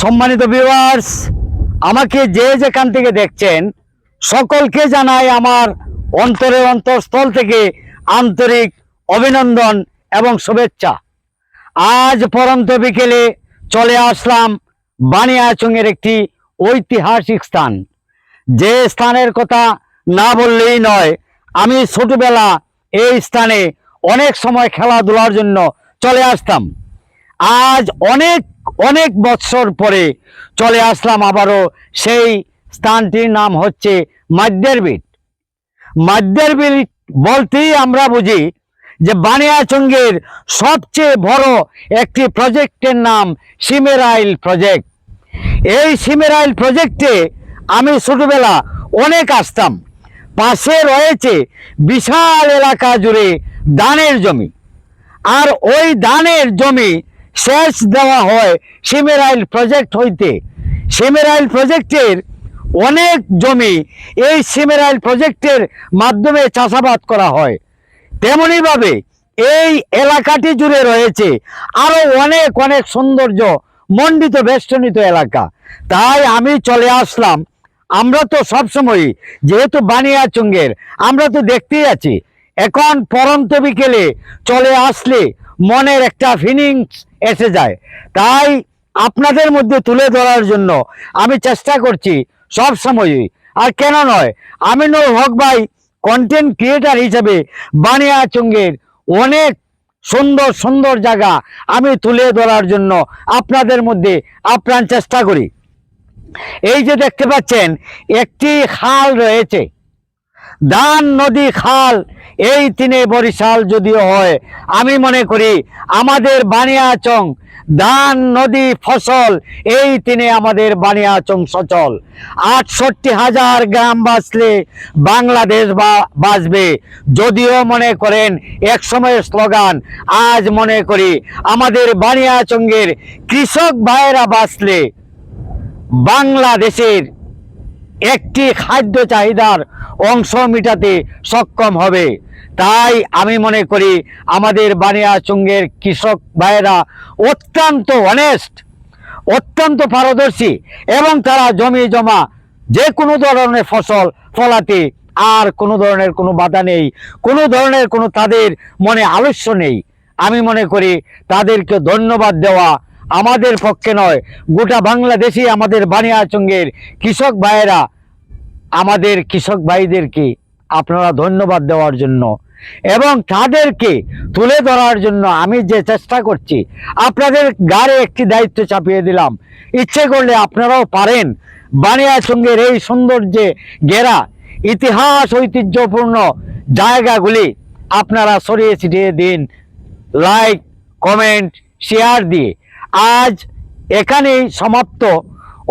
সম্মানিত ভিউয়ার্স আমাকে যে যেখান থেকে দেখছেন, সকলকে জানাই আমার অন্তরে অন্তঃস্থল থেকে আন্তরিক অভিনন্দন এবং শুভেচ্ছা। আজ পরন্ত বিকেলে চলে আসলাম বানিয়াচংয়ের একটি ঐতিহাসিক স্থান। যে স্থানের কথা না বললেই নয়, আমি ছোটবেলা এই স্থানে অনেক সময় খেলাধুলার জন্য চলে আসতাম। আজ অনেক অনেক বৎসর পরে চলে আসলাম আবারও সেই স্থানটির নাম হচ্ছে মাদ্যের বিট মাদ্যের বিট বলতেই আমরা বুঝি যে বানিয়াচঙ্গের সবচেয়ে বড় একটি প্রজেক্টের নাম সিমেরাইল প্রজেক্ট। এই সিমেরাইল প্রজেক্টে আমি ছোটবেলা অনেক আসতাম। পাশে রয়েছে বিশাল এলাকা জুড়ে ধানের জমি। আর ওই ধানের জমি সেচ দেওয়া হয় সিমেরাইল প্রজেক্ট হইতে। সিমেরাইল প্রজেক্টের অনেক জমি এই সিমেরাইল প্রজেক্টের মাধ্যমে চাষাবাদ করা হয়। তেমনিভাবে এই এলাকাটি জুড়ে রয়েছে আরও অনেক অনেক সৌন্দর্য মণ্ডিত, বেষ্টনিত এলাকা। তাই আমি চলে আসলাম। আমরা তো সবসময় যেহেতু বানিয়াচুঙ্গের, আমরা তো দেখতেই আছি। এখন পরন্ত বিকেলে চলে আসলে মনের একটা ফিলিংস এসে যায়। তাই আপনাদের মধ্যে তুলে ধরার জন্য আমি চেষ্টা করছি সব সময়ই। আর কেন নয়, আমিনুল হক ভাই কন্টেন্ট ক্রিয়েটার হিসেবে বানিয়াচুঙ্গের অনেক সুন্দর সুন্দর জায়গা আমি তুলে ধরার জন্য আপনাদের মধ্যে আপ্রাণ চেষ্টা করি। এই যে দেখতে পাচ্ছেন, একটি খাল রয়েছে। দান, নদী, খাল, এই তিনে বরিশাল যদিও হয়। আমি মনে করি আমাদের বানিয়াচং দান, নদী, ফসল, এই তিনে আমাদের বানিয়াচং সচল। আটষট্টি হাজার গ্রাম বাঁচলে বাংলাদেশ বাঁচবে। যদিও মনে করেন এক সময়ের স্লোগান, আজ মনে করি আমাদের বানিয়াচঙ্গের কৃষক ভাইয়েরা বাঁচলে বাংলাদেশের একটি খাদ্য চাহিদার অংশ মিটাতে সক্ষম হবে। তাই আমি মনে করি আমাদের বানিয়াচুঙ্গের কৃষক ভাইয়েরা অত্যন্ত অনেস্ট অত্যন্ত পারদর্শী এবং তারা জমি জমা যে কোনো ধরনের ফসল ফলাতে আর কোনো ধরনের কোনো বাধা নেই, কোনো ধরনের কোনো তাদের মনে আলস্য নেই। আমি মনে করি তাদেরকে ধন্যবাদ দেওয়া আমাদের পক্ষে নয়। গোটা বাংলাদেশে আমাদের বানিয়াচঙ্গের কৃষক ভাইয়েরা। আমাদের কৃষক ভাইদেরকে আপনারা ধন্যবাদ দেওয়ার জন্য এবং তাদেরকে তুলে ধরার জন্য আমি যে চেষ্টা করছি, আপনাদের গাড়ে একটি দায়িত্ব চাপিয়ে দিলাম। ইচ্ছে করলে আপনারাও পারেন। বানিয়াচঙ্গের এই সৌন্দর্যে ঘেরা ইতিহাস ঐতিহ্যপূর্ণ জায়গাগুলি আপনারা সরিয়ে ছিটিয়ে দিন। লাইক কমেন্ট শেয়ার দিয়ে। আজ এখানেই সমাপ্ত।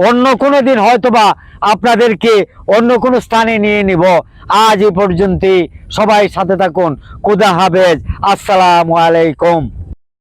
অন্য কোনো দিন হয়তোবা আপনাদেরকে অন্য কোনো স্থানে নিয়ে নিব। আজ এ পর্যন্তই। সবাই সাথে থাকুন। কুদা হাফেজ। আসসালামু আলাইকুম।